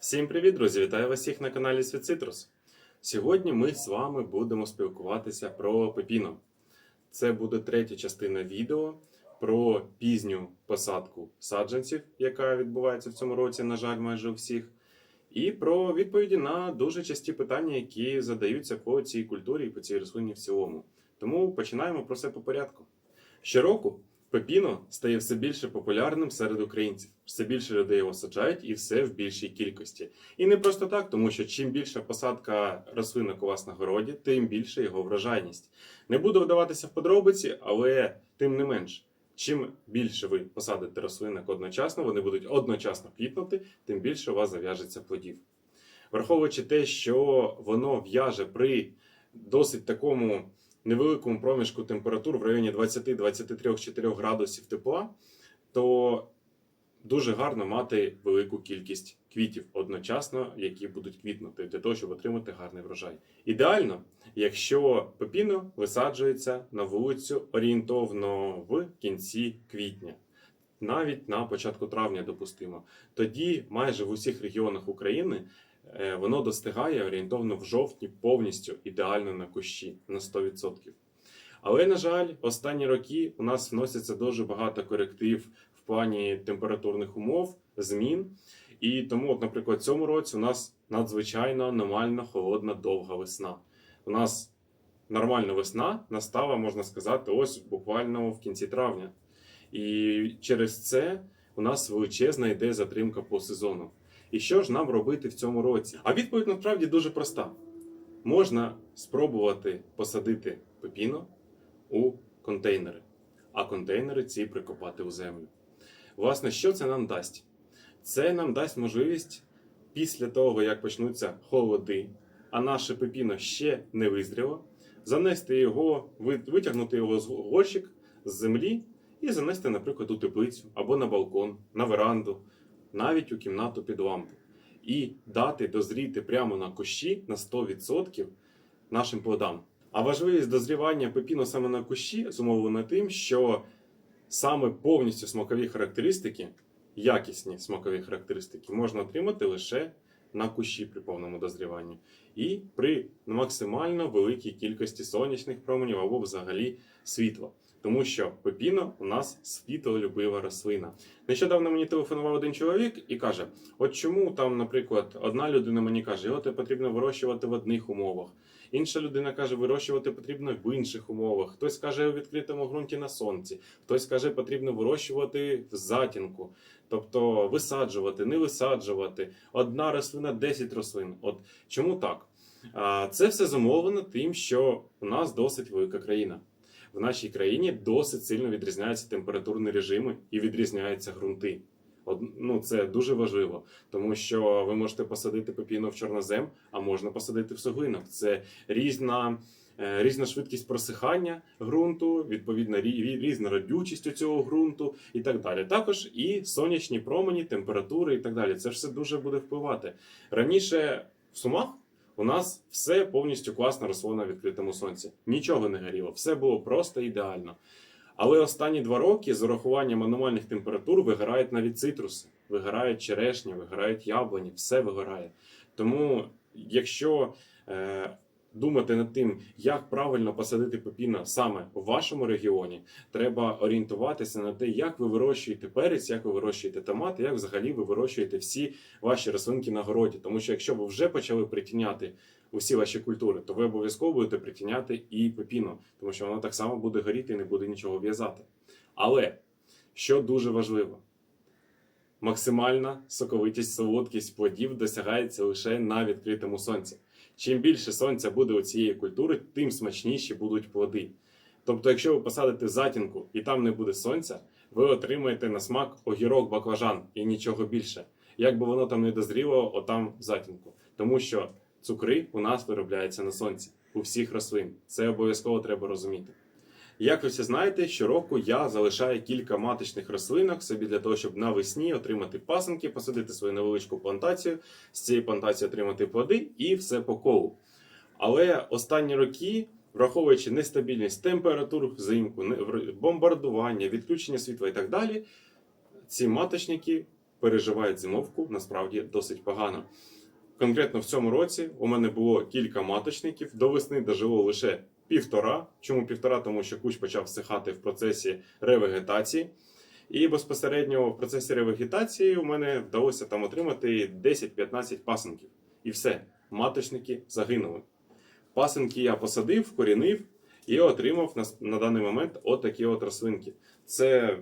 Всім привіт, друзі! Вітаю вас всіх на каналі Світ Цитрус. Сьогодні ми з вами будемо спілкуватися про пепіно. Це буде третя частина відео про пізню посадку саджанців, яка відбувається в цьому році, на жаль, майже у всіх. І про відповіді на дуже часті питання, які задаються по цій культурі і по цій рослині в цілому. Тому починаємо про все по порядку. Щороку пепіно стає все більше популярним серед українців. Все більше людей його саджають і все в більшій кількості. І не просто так, тому що чим більша посадка рослинок у вас на городі, тим більше його врожайність. Не буду вдаватися в подробиці, але тим не менш. Чим більше ви посадите рослинок одночасно, вони будуть одночасно квітнути, тим більше у вас зав'яжеться плодів. Враховуючи те, що воно в'яже при досить такому невеликому проміжку температур в районі 20-23-4 градусів тепла, то дуже гарно мати велику кількість квітів одночасно, які будуть квітнути для того, щоб отримати гарний врожай. Ідеально, якщо пепіно висаджується на вулицю орієнтовно в кінці квітня. Навіть на початку травня допустимо. Тоді майже в усіх регіонах України воно достигає орієнтовно в жовтні повністю ідеально на кущі на 100%. Але, на жаль, останні роки у нас вносяться дуже багато коректив в плані температурних умов, змін. І тому, от, наприклад, цьому році у нас надзвичайно аномально холодна довга весна. У нас нормальна весна настала, можна сказати, ось буквально в кінці травня. І через це у нас величезна йде затримка по сезону. І що ж нам робити в цьому році? А відповідь насправді дуже проста: можна спробувати посадити пепіно у контейнери, а контейнери ці прикопати у землю. Власне, що це нам дасть? Це нам дасть можливість після того, як почнуться холоди, а наше пепіно ще не визріло, занести його, витягнути його з горщик з землі і занести, наприклад, у теплицю або на балкон, на веранду, навіть у кімнату під лампу. І дати дозріти прямо на кущі на 100% нашим плодам. А важливість дозрівання пепіно саме на кущі зумовлена тим, що саме повністю смакові характеристики, якісні смакові характеристики, можна отримати лише на кущі при повному дозріванні і при максимально великій кількості сонячних променів або взагалі світла. Тому що пепіно у нас світлолюбива рослина. Нещодавно мені телефонував один чоловік і каже: от чому там, наприклад, одна людина мені каже, його потрібно вирощувати в одних умовах. Інша людина каже, вирощувати потрібно в інших умовах. Хтось каже у відкритому ґрунті на сонці, хтось каже, потрібно вирощувати в затінку, тобто висаджувати, не висаджувати. Одна рослина, 10 рослин. От чому так? Це все зумовлено тим, що у нас досить велика країна. В нашій країні досить сильно відрізняються температурні режими і відрізняються ґрунти. Ну, це дуже важливо, тому що ви можете посадити пепіно в чорнозем, а можна посадити в суглинок. Це різна, е, різна швидкість просихання ґрунту, відповідно, рі- рі- різна родючість у цього ґрунту і так далі. Також і сонячні промені, температури і так далі. Це все дуже буде впливати. Раніше в Сумах у нас все повністю класно росло на відкритому сонці. Нічого не горіло, все було просто ідеально. Але останні два роки з урахуванням аномальних температур вигорають навіть цитруси, вигорають черешні, вигорають яблуні, все вигорає. Тому, якщо е, думати над тим, як правильно посадити пепіно саме у вашому регіоні, треба орієнтуватися на те, як ви вирощуєте перець, як ви вирощуєте томати, як взагалі ви вирощуєте всі ваші рослинки на городі. Тому що якщо ви вже почали притіняти усі ваші культури, то ви обов'язково будете притіняти і пепіно, тому що воно так само буде горіти і не буде нічого в'язати. Але що дуже важливо, максимальна соковитість, солодкість плодів досягається лише на відкритому сонці. Чим більше сонця буде у цієї культури, тим смачніші будуть плоди. Тобто, якщо ви посадите затінку і там не буде сонця, ви отримаєте на смак огірок баклажан і нічого більше. Як би воно там не дозріло, отам затінку. Тому що цукри у нас виробляються на сонці у всіх рослин. Це обов'язково треба розуміти. Як ви всі знаєте, щороку я залишаю кілька маточних рослинок собі для того, щоб навесні отримати пасенки, посадити свою невеличку плантацію, з цієї плантації отримати плоди і все по колу. Але останні роки, враховуючи нестабільність температур взимку, бомбардування, відключення світла і так далі, ці маточники переживають зимовку насправді досить погано. Конкретно в цьому році у мене було кілька маточників. До весни дожило лише півтора. Чому півтора? Тому що кущ почав всихати в процесі ревегетації. І безпосередньо в процесі ревегетації у мене вдалося там отримати 10-15 пасенків. І все, маточники загинули. Пасенки я посадив, вкорінив і отримав на, на даний момент отакі от рослинки. Це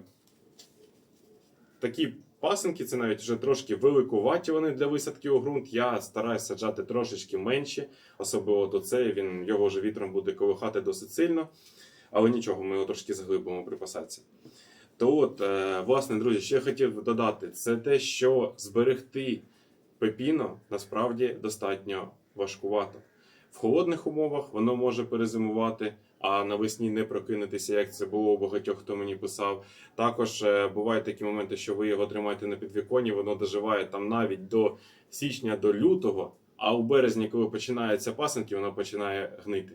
такі пасенки, це навіть вже трошки великуваті вони для висадки у ґрунт. Я стараюся саджати трошечки менші, особливо до цей, він його вже вітром буде колихати досить сильно. Але нічого, ми його трошки заглибимо при посадці. То от, е, власне, друзі, я хотів додати, це те, що зберегти пепіно насправді достатньо важкувато. В холодних умовах воно може перезимувати, а навесні не прокинутися, як це було у багатьох, хто мені писав. Також е, бувають такі моменти, що ви його тримаєте на підвіконні, воно доживає там навіть до січня, до лютого, а у березні, коли починаються пасенки, воно починає гнити.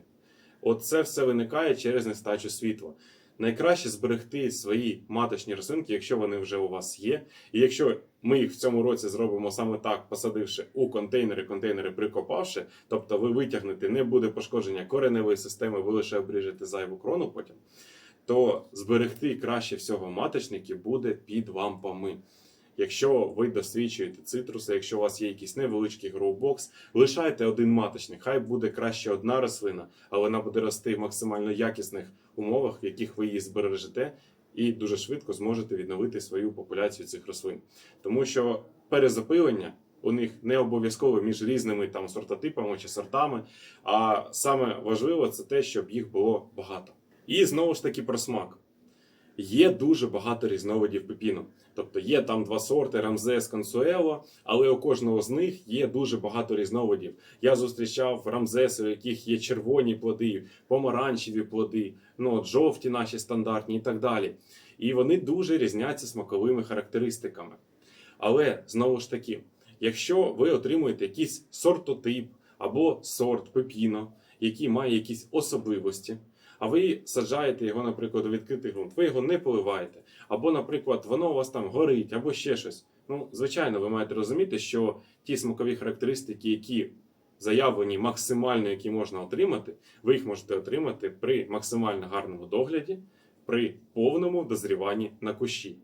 От це все виникає через нестачу світла. Найкраще зберегти свої маточні рослинки, якщо вони вже у вас є. І якщо ми їх в цьому році зробимо саме так, посадивши у контейнери, контейнери прикопавши, тобто ви витягнете, не буде пошкодження кореневої системи, ви лише обріжете зайву крону потім, то зберегти краще всього маточники буде під лампами. Якщо ви досвідчуєте цитруси, якщо у вас є якийсь невеличкий гроубокс, лишайте один маточник. Хай буде краще одна рослина, але вона буде рости в максимально якісних умовах, в яких ви її збережете, і дуже швидко зможете відновити свою популяцію цих рослин. Тому що перезапилення у них не обов'язково між різними там сортотипами чи сортами. А саме важливо це те, щоб їх було багато. І знову ж таки про смак. Є дуже багато різновидів пепіну. Тобто є там два сорти Рамзес Консуело, але у кожного з них є дуже багато різновидів. Я зустрічав Рамзеси, у яких є червоні плоди, помаранчеві плоди, ну от жовті наші стандартні і так далі. І вони дуже різняться смаковими характеристиками. Але знову ж таки, якщо ви отримуєте якийсь сортотип або сорт пепіно, який має якісь особливості, а ви саджаєте його, наприклад, у відкритий ґрунт, ви його не поливаєте, або, наприклад, воно у вас там горить, або ще щось. Ну, звичайно, ви маєте розуміти, що ті смакові характеристики, які заявлені максимально, які можна отримати, ви їх можете отримати при максимально гарному догляді, при повному дозріванні на кущі.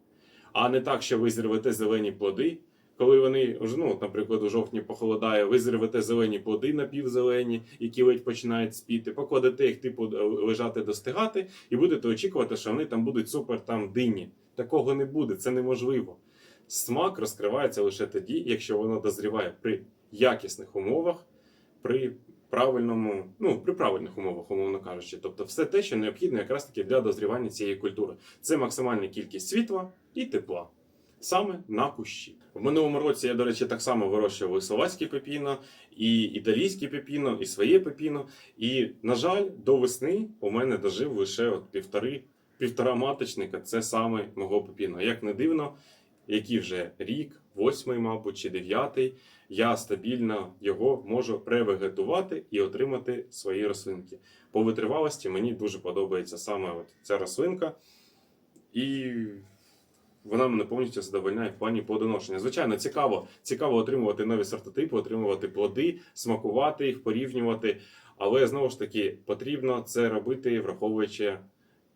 А не так, що ви зірвете зелені плоди. Коли вони ну, наприклад, у жовтні похолодає, ви зірвете зелені плоди напівзелені, які ледь починають спіти, покладете їх, типу, лежати достигати, і будете очікувати, що вони там будуть супер там динні. Такого не буде, це неможливо. Смак розкривається лише тоді, якщо воно дозріває при якісних умовах, при правильному, ну, при правильних умовах, умовно кажучи. Тобто, все те, що необхідно якраз таки для дозрівання цієї культури. Це максимальна кількість світла і тепла. Саме на кущі. В минулому році я, до речі, так само вирощував і словацьке пепіно, і італійське пепіно, і своє пепіно. І, на жаль, до весни у мене дожив лише от півтори, півтора маточника. Це саме мого пепіно. Як не дивно, який вже рік, восьмий, мабуть, чи дев'ятий, я стабільно його можу превегетувати і отримати свої рослинки. По витривалості мені дуже подобається саме от ця рослинка. І вона мене повністю задовольняє в плані плодоношення. Звичайно, цікаво, цікаво отримувати нові сортотипи, отримувати плоди, смакувати їх, порівнювати. Але знову ж таки потрібно це робити, враховуючи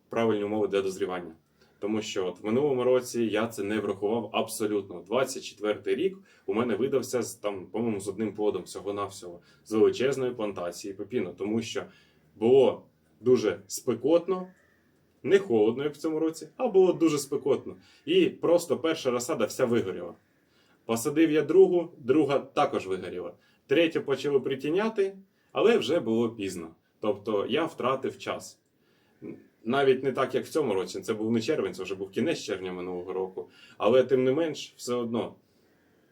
правильні умови для дозрівання. Тому що от в минулому році я це не врахував абсолютно. 24-й рік у мене видався з там, по-моєму, з одним плодом всього-навсього з величезної плантації пепіно, тому що було дуже спекотно, не холодно, як в цьому році, а було дуже спекотно. І просто перша розсада вся вигоріла. Посадив я другу, друга також вигоріла. Третю почали притіняти, але вже було пізно. Тобто я втратив час. Навіть не так, як в цьому році. Це був не червень, це вже був кінець червня минулого року. Але тим не менш, все одно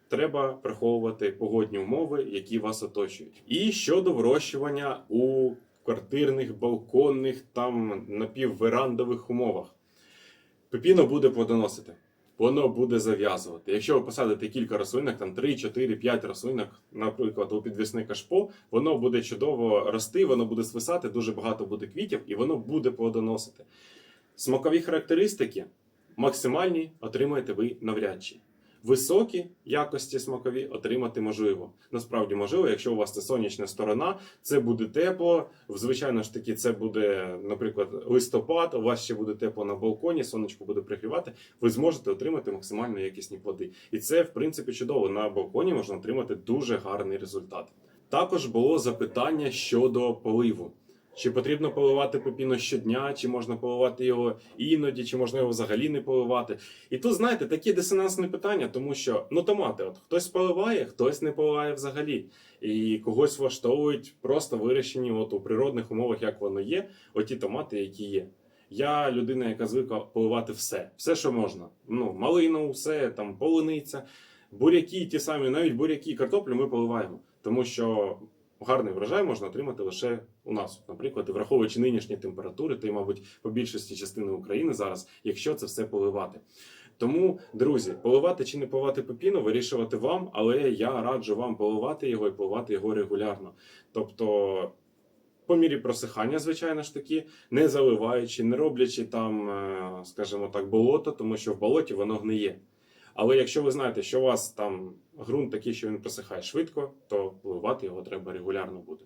треба враховувати погодні умови, які вас оточують. І щодо вирощування у квартирних, балконних, там напівверандових умовах. Пепіно буде плодоносити, воно буде зав'язувати. Якщо ви посадите кілька рослинок, там 3, 4, 5 рослинок, наприклад, у підвісне кашпо, воно буде чудово рости, воно буде свисати, дуже багато буде квітів, і воно буде плодоносити. Смакові характеристики максимальні отримаєте ви навряд чи. Високі якості смакові отримати можливо. Насправді можливо, якщо у вас це сонячна сторона, це буде тепло. Звичайно ж таки, це буде, наприклад, листопад. У вас ще буде тепло на балконі, сонечко буде пригрівати. Ви зможете отримати максимально якісні плоди. І це, в принципі, чудово. На балконі можна отримати дуже гарний результат. Також було запитання щодо поливу. Чи потрібно поливати пепіно щодня, чи можна поливати його іноді, чи можна його взагалі не поливати. І тут, знаєте, такі дисонансні питання, тому що ну томати, от хтось поливає, хтось не поливає взагалі. І когось влаштовують просто вирощені от у природних умовах, як воно є, оті томати, які є. Я людина, яка звикла поливати все, все, що можна. Ну, малину, все, там, полуниця, буряки, ті самі, навіть буряки картоплю ми поливаємо. Тому що гарний врожай можна отримати лише у нас. Наприклад, і враховуючи нинішні температури, та й, мабуть, по більшості частини України зараз, якщо це все поливати. Тому, друзі, поливати чи не поливати пепіно, вирішувати вам, але я раджу вам поливати його і поливати його регулярно. Тобто, по мірі просихання, звичайно ж таки, не заливаючи, не роблячи там, е, скажімо так, болото, тому що в болоті воно гниє. Але якщо ви знаєте, що у вас там ґрунт такий, що він просихає швидко, то поливати його треба регулярно буде.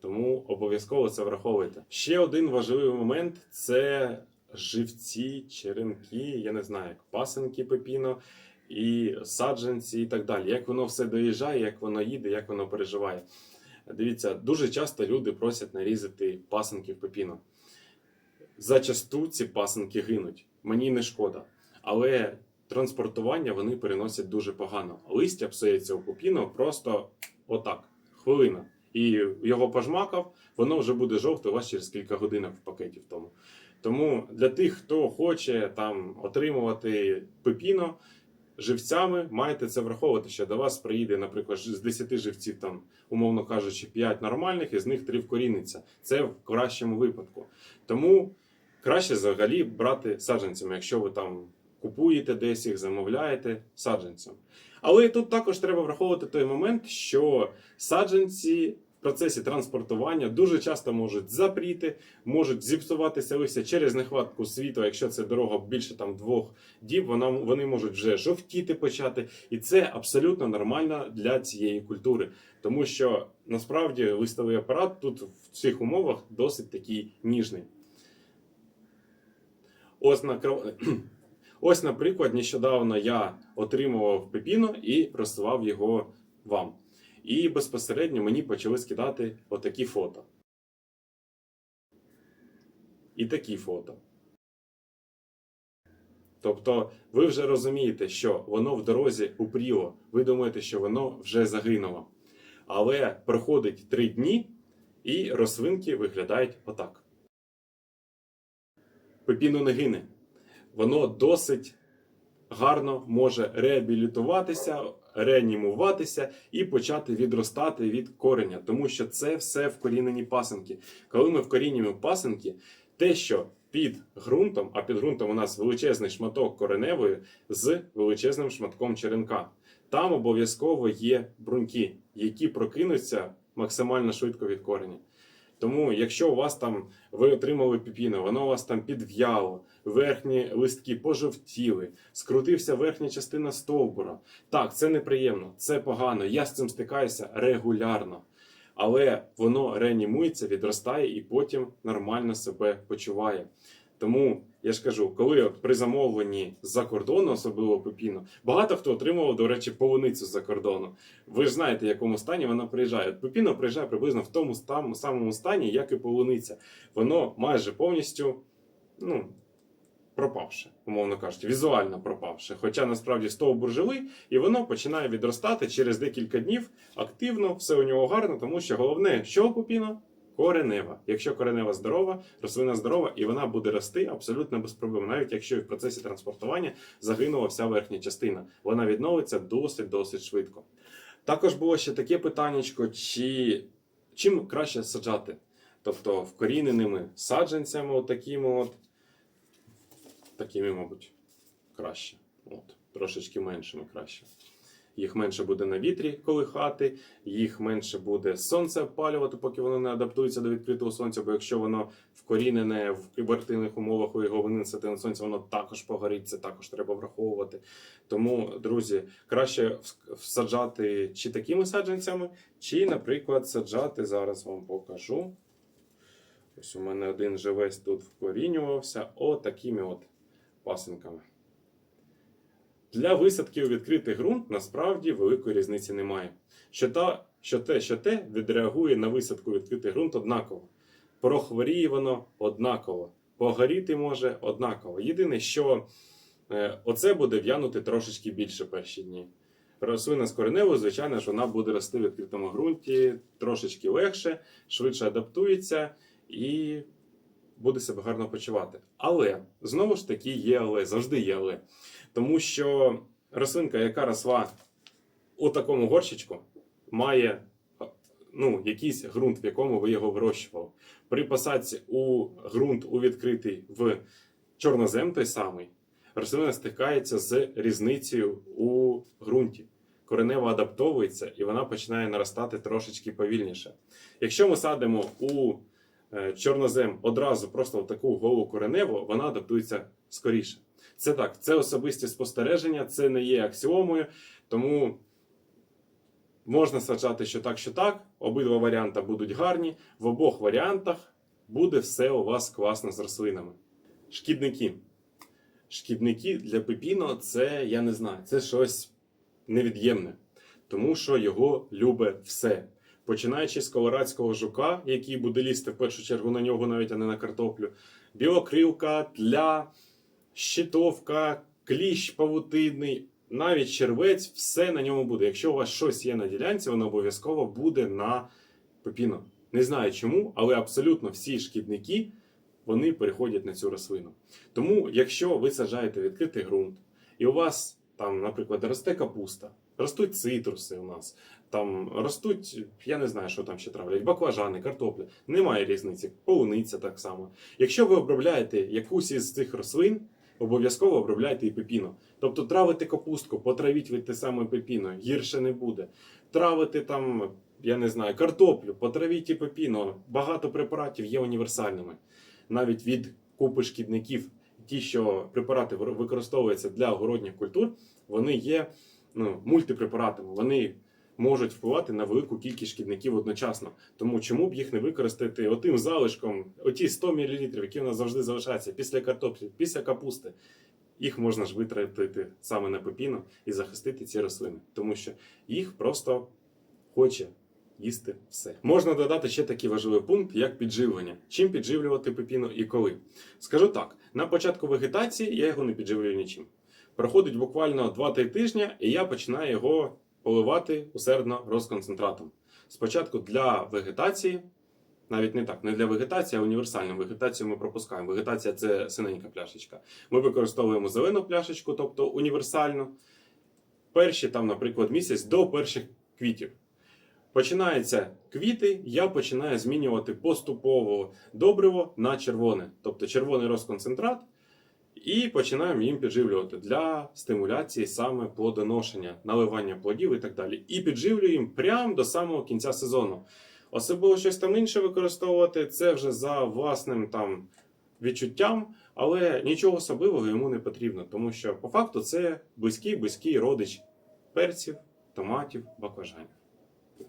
Тому обов'язково це враховуйте. Ще один важливий момент це живці, черенки, я не знаю, як пасенки пепіно і саджанці, і так далі. Як воно все доїжджає, як воно їде, як воно переживає. Дивіться, дуже часто люди просять нарізати пасенки пепіно. Зачасту ці пасенки гинуть. Мені не шкода. Але транспортування вони переносять дуже погано. Листя псується у пепіно просто отак, хвилина. І його пожмакав, воно вже буде жовте у вас через кілька годинок в пакеті в тому. Тому для тих, хто хоче там отримувати пепіно живцями, маєте це враховувати, що до вас приїде, наприклад, з 10 живців, там, умовно кажучи, 5 нормальних, і з них 3 вкоріниться. Це в кращому випадку. Тому краще взагалі брати саджанцями, якщо ви там купуєте десь їх, замовляєте саджанцям. Але тут також треба враховувати той момент, що саджанці в процесі транспортування дуже часто можуть запріти, можуть зіпсуватися листя через нехватку світла. Якщо це дорога більше там двох діб, вона вони можуть вже жовтіти почати, і це абсолютно нормально для цієї культури, тому що насправді листовий апарат тут в цих умовах досить такий ніжний. Ось на Ось, наприклад, нещодавно я отримував пепіно і просував його вам. І безпосередньо мені почали скидати отакі фото. І такі фото. Тобто, ви вже розумієте, що воно в дорозі упріло. Ви думаєте, що воно вже загинуло. Але проходить три дні, і рослинки виглядають отак. Пепіно не гине воно досить гарно може реабілітуватися, реанімуватися і почати відростати від кореня, тому що це все вкорінені пасенки. Коли ми вкорінюємо пасенки, те, що під ґрунтом, а під ґрунтом у нас величезний шматок кореневої з величезним шматком черенка. Там обов'язково є бруньки, які прокинуться максимально швидко від кореня. Тому, якщо у вас там ви отримали піпіно, воно у вас там підв'яло, верхні листки пожовтіли, скрутився верхня частина стовбура. Так, це неприємно, це погано. Я з цим стикаюся регулярно. Але воно реанімується, відростає і потім нормально себе почуває. Тому я ж кажу, коли при замовленні з-за кордону, особливо пепіно, багато хто отримував, до речі, полуницю з-за кордону. Ви ж знаєте, в якому стані вона приїжджає. От Пепіно приїжджає приблизно в тому самому стані, як і полуниця. Воно майже повністю ну, пропавше, умовно кажучи, візуально пропавше. Хоча насправді стовбур живий, і воно починає відростати через декілька днів активно, все у нього гарно, тому що головне, що у пепіно? Коренева. Якщо коренева здорова, рослина здорова, і вона буде рости абсолютно без проблем, навіть якщо в процесі транспортування загинула вся верхня частина. Вона відновиться досить-досить швидко. Також було ще таке питаннячко, чи чим краще саджати? Тобто вкоріненими саджанцями, от такими от, такими, мабуть, краще. От, Трошечки меншими краще. Їх менше буде на вітрі колихати, їх менше буде сонце опалювати, поки воно не адаптується до відкритого сонця. Бо якщо воно вкорінене в кібертивних умовах, ви його винесете на сонце, воно також погорить, це також треба враховувати. Тому, друзі, краще всаджати чи такими саджанцями, чи, наприклад, саджати зараз вам покажу. Ось у мене один же весь тут вкорінювався отакими от пасинками. Для висадки у відкритий ґрунт насправді великої різниці немає. Що, та, що те, що те відреагує на висадку у відкритий ґрунт однаково. Прохворіє воно однаково. Погоріти може однаково. Єдине, що е, оце буде в'янути трошечки більше перші дні. Рослина з кореневою, звичайно ж, вона буде рости в відкритому ґрунті трошечки легше, швидше адаптується і буде себе гарно почувати. Але знову ж таки є але, завжди є але. Тому що рослинка, яка росла у такому горщичку, має ну, якийсь ґрунт, в якому ви його вирощували. При посадці у ґрунт у відкритий в чорнозем той самий, рослина стикається з різницею у ґрунті. Коренева адаптовується і вона починає наростати трошечки повільніше. Якщо ми садимо у чорнозем одразу просто в таку голу кореневу, вона адаптується скоріше. Це так, це особисті спостереження, це не є аксіомою, тому можна саджати що так, що так. Обидва варіанти будуть гарні. В обох варіантах буде все у вас класно з рослинами. Шкідники. Шкідники для пепіно це, я не знаю, це щось невід'ємне, тому що його любить все. Починаючи з колорадського жука, який буде лізти в першу чергу на нього, навіть а не на картоплю, білокрилка, тля, щитовка, кліщ павутинний, навіть червець, все на ньому буде. Якщо у вас щось є на ділянці, воно обов'язково буде на пепіно. Не знаю чому, але абсолютно всі шкідники вони переходять на цю рослину. Тому, якщо ви саджаєте відкритий ґрунт, і у вас там, наприклад, росте капуста, ростуть цитруси у нас, там ростуть, я не знаю, що там ще травлять, баклажани, картопля, немає різниці, полуниця так само. Якщо ви обробляєте якусь із цих рослин, обов'язково обробляйте і пепіно. Тобто травити капустку, потравіть від те саме пепіно, гірше не буде. Травити там, я не знаю, картоплю, потравіть і пепіно. Багато препаратів є універсальними. Навіть від купи шкідників, ті, що препарати використовуються для огородніх культур, вони є ну, мультипрепаратами. Вони можуть впливати на велику кількість шкідників одночасно. Тому чому б їх не використати отим залишком, оті 100 мл, які у нас завжди залишаються після картоплі, після капусти. Їх можна ж витратити саме на пепіно і захистити ці рослини, тому що їх просто хоче їсти все. Можна додати ще такий важливий пункт, як підживлення. Чим підживлювати пепіно і коли? Скажу так: на початку вегетації я його не підживлюю нічим. Проходить буквально 2-3 тижні, і я починаю його поливати усердно розконцентратом. Спочатку для вегетації, навіть не так, не для вегетації, а універсальну вегетацію ми пропускаємо. Вегетація це синенька пляшечка. Ми використовуємо зелену пляшечку, тобто універсальну. Перші там, наприклад, місяць до перших квітів. Починаються квіти, я починаю змінювати поступово добриво на червоне, тобто червоний розконцентрат, і починаємо їм підживлювати для стимуляції саме плодоношення, наливання плодів і так далі. І підживлюємо прямо до самого кінця сезону. Особливо щось там інше використовувати, це вже за власним там відчуттям, але нічого особливого йому не потрібно, тому що по факту це близький близький родич перців, томатів, баклажанів.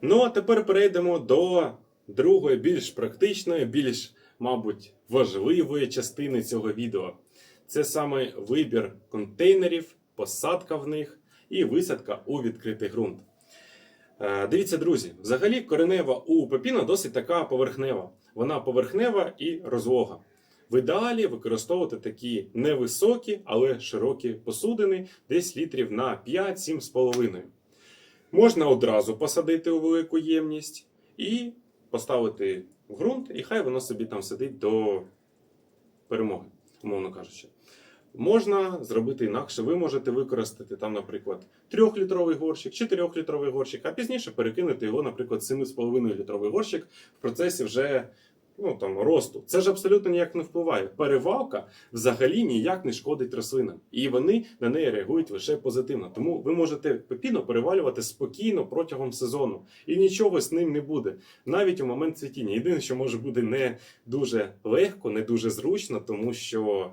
Ну а тепер перейдемо до другої, більш практичної, більш, мабуть, важливої частини цього відео. Це саме вибір контейнерів, посадка в них і висадка у відкритий ґрунт. Е, Дивіться, друзі, взагалі коренева у пепіно досить така поверхнева. Вона поверхнева і розлога. В ідеалі використовувати такі невисокі, але широкі посудини, десь літрів на 5-7,5. Можна одразу посадити у велику ємність і поставити в ґрунт, і хай воно собі там сидить до перемоги, умовно кажучи. Можна зробити інакше. Ви можете використати там, наприклад, 3-літровий горщик, 4-літровий горщик, а пізніше перекинути його, наприклад, 7,5 літровий горщик в процесі вже ну, там, росту. Це ж абсолютно ніяк не впливає. Перевалка взагалі ніяк не шкодить рослинам. І вони на неї реагують лише позитивно. Тому ви можете пепіно перевалювати спокійно протягом сезону. І нічого з ним не буде. Навіть у момент цвітіння. Єдине, що може бути не дуже легко, не дуже зручно, тому що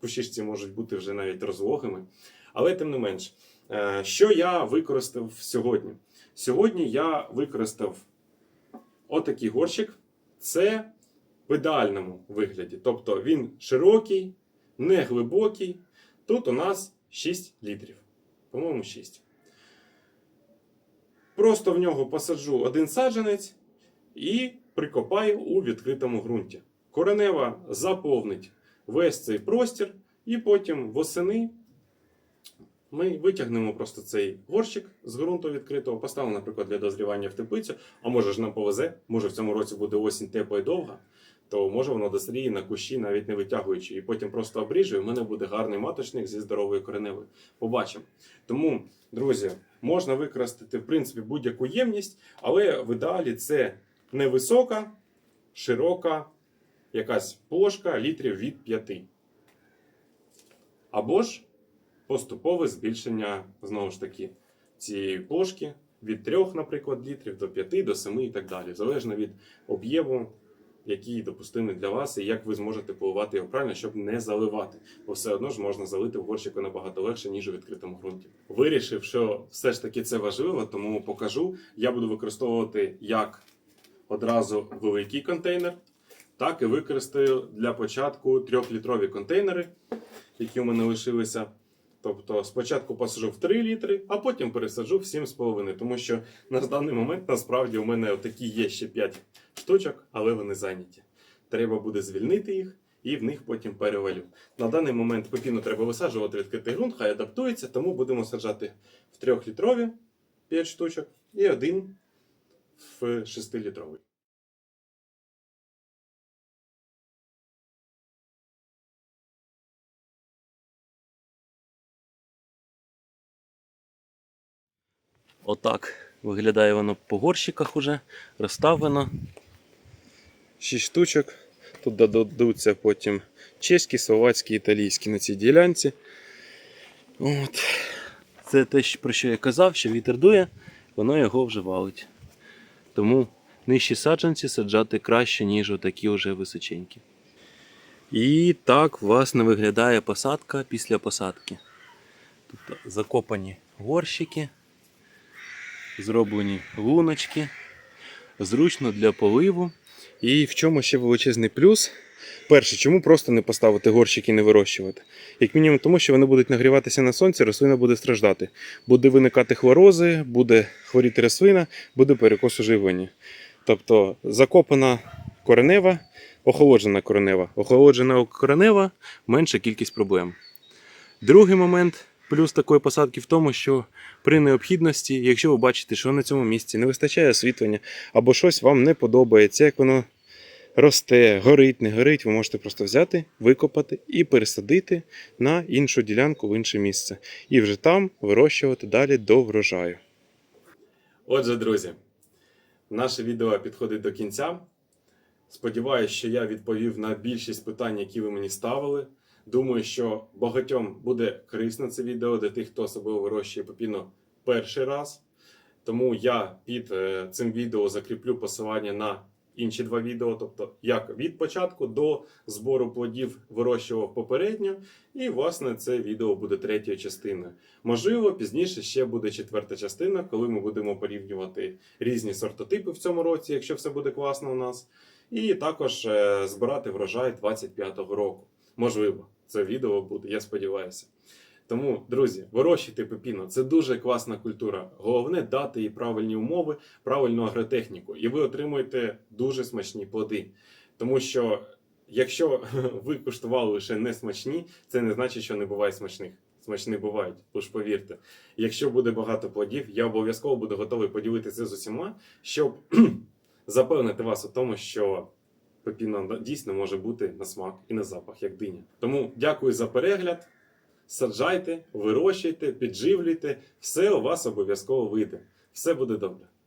кус- кущишці можуть бути вже навіть розлогими. Але тим не менш, е, що я використав сьогодні? Сьогодні я використав отакий горщик. Це в ідеальному вигляді. Тобто він широкий, не глибокий. Тут у нас 6 літрів. По-моєму, 6. Просто в нього посаджу один саджанець і прикопаю у відкритому ґрунті. Коренева заповнить весь цей простір, і потім восени ми витягнемо просто цей горщик з ґрунту відкритого, поставимо, наприклад, для дозрівання в теплицю, а може ж нам повезе, може в цьому році буде осінь тепла і довга, то може воно досріє на кущі, навіть не витягуючи, і потім просто обріжу, в мене буде гарний маточник зі здоровою кореневою. Побачимо. Тому, друзі, можна використати в принципі будь-яку ємність, але в ідеалі це невисока, широка якась плошка літрів від 5. Або ж поступове збільшення, знову ж таки, цієї плошки від 3, наприклад, літрів до 5, до 7 і так далі, залежно від об'єму, який допустимий для вас, і як ви зможете поливати його правильно, щоб не заливати. Бо все одно ж можна залити в горщику набагато легше, ніж у відкритому ґрунті. Вирішив, що все ж таки це важливо, тому покажу. Я буду використовувати як одразу великий контейнер, так і використаю для початку 3-літрові контейнери, які у мене лишилися. Тобто спочатку посаджу в 3 літри, а потім пересаджу в 7,5, тому що на даний момент насправді у мене такі є ще 5 штучок, але вони зайняті. Треба буде звільнити їх і в них потім перевалю. На даний момент пепіну треба висаджувати відкритий ґрунт, хай адаптується, тому будемо саджати в 3-літрові 5 штучок і один в 6-літровий. Отак виглядає воно по горщиках уже розставлено. 6 штучок. Тут додадуться потім чеські, словацькі, італійські на цій ділянці. От. Це те, про що я казав, що вітер дує, воно його вже валить. Тому нижчі саджанці саджати краще, ніж отакі вже височенькі. І так, власне, виглядає посадка після посадки. Тут закопані горщики, зроблені луночки, зручно для поливу. І в чому ще величезний плюс? Перше, чому просто не поставити горщик і не вирощувати? Як мінімум, тому що вони будуть нагріватися на сонці, рослина буде страждати. Буде виникати хворози, буде хворіти рослина, буде перекос у живлення. Тобто закопана коренева, охолоджена коренева. Охолоджена коренева менша кількість проблем. Другий момент, плюс такої посадки в тому, що при необхідності, якщо ви бачите, що на цьому місці не вистачає освітлення, або щось вам не подобається, як воно росте, горить, не горить, ви можете просто взяти, викопати і пересадити на іншу ділянку в інше місце. І вже там вирощувати далі до врожаю. Отже, друзі, наше відео підходить до кінця. Сподіваюсь, що я відповів на більшість питань, які ви мені ставили. Думаю, що багатьом буде корисно це відео для тих, хто особливо вирощує пепіно перший раз. Тому я під е, цим відео закріплю посилання на інші два відео, тобто як від початку до збору плодів вирощував попередньо. І, власне, це відео буде третьою частиною. Можливо, пізніше ще буде четверта частина, коли ми будемо порівнювати різні сортотипи в цьому році, якщо все буде класно у нас. І також е, збирати врожай 25-го року. Можливо, це відео буде, я сподіваюся. Тому, друзі, вирощуйте пепіно. Це дуже класна культура. Головне дати їй правильні умови, правильну агротехніку, і ви отримуєте дуже смачні плоди. Тому що, якщо ви куштували лише не смачні, це не значить, що не буває смачних. Смачні бувають, тож повірте. Якщо буде багато плодів, я обов'язково буду готовий поділитися з усіма, щоб запевнити вас у тому, що пепіно дійсно може бути на смак і на запах, як диня. Тому дякую за перегляд. Саджайте, вирощуйте, підживлюйте, все у вас обов'язково вийде. Все буде добре.